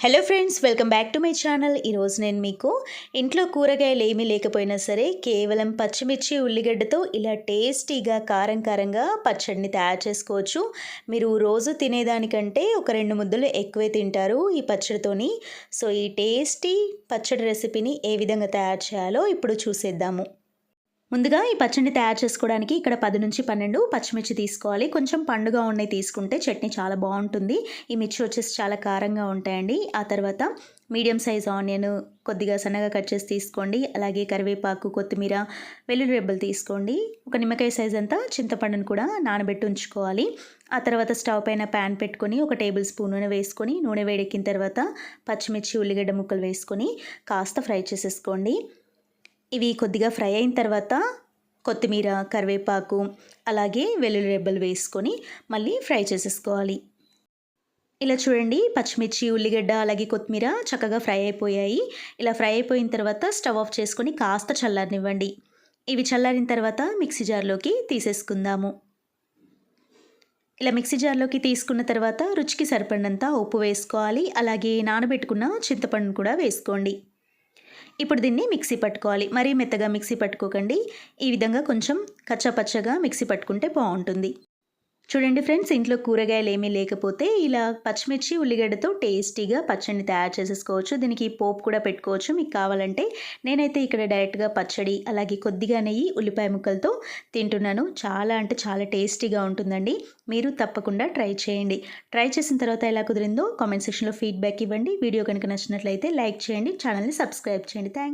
Hello friends welcome back to my channel ఈరోజు నేను మీకు ఇంట్లో కూరగాయలు ఏమీ లేకపోయినా సరే కేవలం పచ్చిమిర్చి ఉల్లిగడ్డతో ఇలా టేస్టీగా కారం కారంగా పచ్చడిని తయారు చేసుకోవచ్చు. మీరు రోజు తినేదానికంటే ఒక రెండు ముద్దలు ఎక్కువే తింటారు ఈ పచ్చడితోని. సో ఈ టేస్టీ పచ్చడి రెసిపీని ఏ విధంగా తయారు చేయాలో ఇప్పుడు చూసేద్దాము. ముందుగా ఈ పచ్చడిని తయారు చేసుకోవడానికి ఇక్కడ పది నుంచి పన్నెండు పచ్చిమిర్చి తీసుకోవాలి. కొంచెం పండుగ ఉన్నాయి తీసుకుంటే చట్నీ చాలా బాగుంటుంది. ఈ మిర్చి వచ్చేసి చాలా కారంగా ఉంటాయండి. ఆ తర్వాత మీడియం సైజ్ ఆనియన్ కొద్దిగా సన్నగా కట్ చేసి తీసుకోండి. అలాగే కరివేపాకు కొత్తిమీర వెల్లుల్లి రెబ్బలు తీసుకోండి. ఒక నిమ్మకాయ సైజ్ అంతా చింతపండును కూడా నానబెట్టి ఉంచుకోవాలి. ఆ తర్వాత స్టవ్ పైన ప్యాన్ పెట్టుకొని ఒక టేబుల్ స్పూన్ నూనె వేసుకొని నూనె వేడెక్కిన తర్వాత పచ్చిమిర్చి ఉల్లిగడ్డ ముక్కలు వేసుకొని కాస్త ఫ్రై చేసేసుకోండి. ఇవి కొద్దిగా ఫ్రై అయిన తర్వాత కొత్తిమీర కరివేపాకు అలాగే వెల్లుల్లి రెబ్బలు వేసుకొని మళ్ళీ ఫ్రై చేసేసుకోవాలి. ఇలా చూడండి పచ్చిమిర్చి ఉల్లిగడ్డ అలాగే కొత్తిమీర చక్కగా ఫ్రై అయిపోయాయి. ఇలా ఫ్రై అయిపోయిన తర్వాత స్టవ్ ఆఫ్ చేసుకొని కాస్త చల్లారనివ్వండి. ఇవి చల్లారిన తర్వాత మిక్సీ జార్లోకి తీసేసుకుందాము. ఇలా మిక్సీ జార్లోకి తీసుకున్న తర్వాత రుచికి సరిపడినంత ఉప్పు వేసుకోవాలి. అలాగే నానబెట్టుకున్న చింతపండును కూడా వేసుకోండి. ఇప్పుడు దీన్ని మిక్సీ పట్టుకోవాలి. మరీ మెత్తగా మిక్సీ పట్టుకోకండి. ఈ విధంగా కొంచెం కచ్చపచ్చగా మిక్సీ పట్టుకుంటే బాగుంటుంది. చూడండి ఫ్రెండ్స్ ఇంట్లో కూరగాయలు ఏమీ లేకపోతే ఇలా పచ్చిమిర్చి ఉల్లిగడ్డతో టేస్టీగా పచ్చడిని తయారు చేసేసుకోవచ్చు. దీనికి పోపు కూడా పెట్టుకోవచ్చు. మీకు కావాలంటే నేనైతే ఇక్కడ డైరెక్ట్గా పచ్చడి అలాగే కొద్దిగా నెయ్యి ఉల్లిపాయ ముక్కలతో తింటున్నాను. చాలా అంటే చాలా టేస్టీగా ఉంటుందండి. మీరు తప్పకుండా ట్రై చేయండి. ట్రై చేసిన తర్వాత ఎలా కుదిరిందో కామెంట్ సెక్షన్లో ఫీడ్బ్యాక్ ఇవ్వండి. వీడియో కనుక నచ్చినట్లయితే లైక్ చేయండి ఛానల్ని సబ్స్క్రైబ్ చేయండి. థ్యాంక్